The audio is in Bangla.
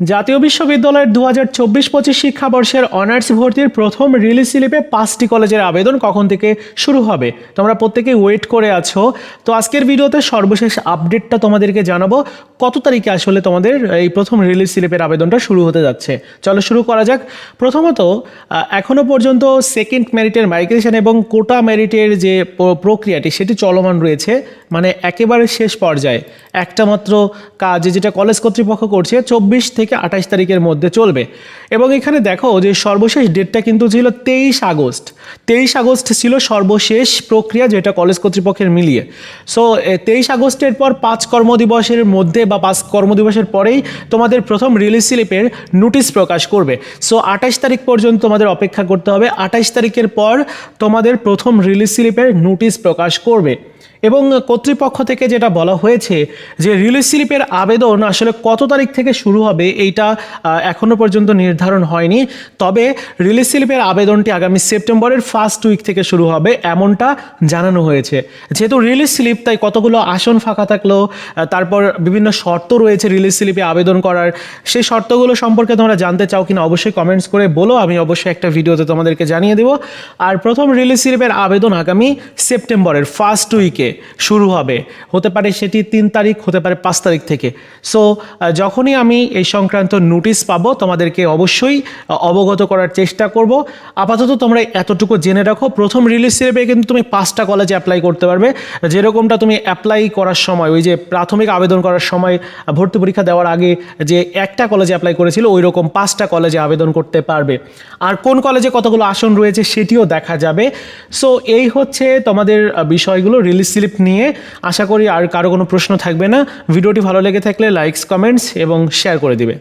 জাতীয় বিশ্ববিদ্যালয়ের দু হাজার চব্বিশ পঁচিশ শিক্ষাবর্ষের অনার্স ভর্তির প্রথম রিলিজ স্লিপে পাঁচটি কলেজের আবেদন কখন থেকে শুরু হবে? তোমরা প্রত্যেকেই ওয়েট করে আছো। তো আজকের ভিডিওতে সর্বশেষ আপডেটটা তোমাদেরকে জানাব কত তারিখে আসলে তোমাদের এই প্রথম রিলিজ স্লিপের আবেদনটা শুরু হতে যাচ্ছে? চলো শুরু করা যাক। প্রথমত আহ, এখনও পর্যন্ত সেকেন্ড মেরিটের মাইগ্রেশন এবং কোটা মেরিটের যে প্রক্রিয়াটি সেটি চলমান রয়েছে মানে একেবারে শেষ পর্যায়ে। একটা মাত্র কাজ যেটা কলেজ কর্তৃপক্ষ করছে চব্বিশ থেকে আঠাশ তারিখের মধ্যে চলবে। এবং এখানে দেখো যে সর্বশেষ ডেটটা কিন্তু ছিল তেইশ আগস্ট। তেইশ আগস্ট ছিল সর্বশেষ প্রক্রিয়া যেটা কলেজ কর্তৃপক্ষের মিলিয়ে। সো তেইশ আগস্টের পর পাঁচ কর্মদিবসের মধ্যে বা পাঁচ কর্মদিবসের পরেই তোমাদের প্রথম রিলিজ স্লিপের নোটিশ প্রকাশ করবে। সো আঠাশ তারিখ পর্যন্ত তোমাদের অপেক্ষা করতে হবে। আঠাশ তারিখের পর তোমাদের প্রথম রিলিজ স্লিপের নোটিশ প্রকাশ করবে। এবং কর্তৃপক্ষ থেকে যেটা বলা হয়েছে যে রিলিজ স্লিপের আবেদন আসলে কত তারিখ থেকে শুরু হবে, এইটা এখনও পর্যন্ত নির্ধারণ হয়নি। তবে রিলিজ স্লিপের আবেদনটি আগামী সেপ্টেম্বরের ফার্স্ট উইক থেকে শুরু হবে এমনটা জানানো হয়েছে। যেহেতু রিলিজ স্লিপ, তাই কতগুলো আসন ফাঁকা থাকল তারপর বিভিন্ন শর্ত রয়েছে রিলিজ স্লিপে আবেদন করার। সেই শর্তগুলো সম্পর্কে তোমরা জানতে চাও কিনা অবশ্যই কমেন্টস করে বলো, আমি অবশ্যই একটা ভিডিওতে তোমাদেরকে জানিয়ে দেবো। আর প্রথম রিলিজ স্লিপের আবেদন আগামী সেপ্টেম্বরের ফার্স্ট উইকে শুরু হবে। হতে পারে সেটি তিন তারিখ, হতে পারে পাঁচ তারিখ থেকে। সো যখনই আমি এই সংক্রান্ত নোটিশ পাবো, তোমাদেরকে অবশ্যই অবগত করার চেষ্টা করব। আপাতত তোমরা এতটুকু জেনে রাখো। প্রথম রিলিজ স্লিপে কিন্তু তুমি পাঁচটা কলেজে অ্যাপ্লাই করতে পারবে। যেরকমটা তুমি অ্যাপ্লাই করার সময়, ওই যে প্রাথমিক আবেদন করার সময় ভর্তি পরীক্ষা দেওয়ার আগে যে একটা কলেজে অ্যাপ্লাই করেছিল ওই রকম পাঁচটা কলেজে আবেদন করতে পারবে। আর কোন কলেজে কতগুলো আসন রয়েছে, সেটিও দেখা যাবে। সো এই হচ্ছে তোমাদের বিষয়গুলো বিষয়গুলো রিলিজ স্লিপ নিয়ে আশা করি আর কারও কোনো প্রশ্ন থাকবে না। ভিডিওটি ভালো লেগে থাকলে লাইকস কমেন্টস এবং শেয়ার করে দিবে।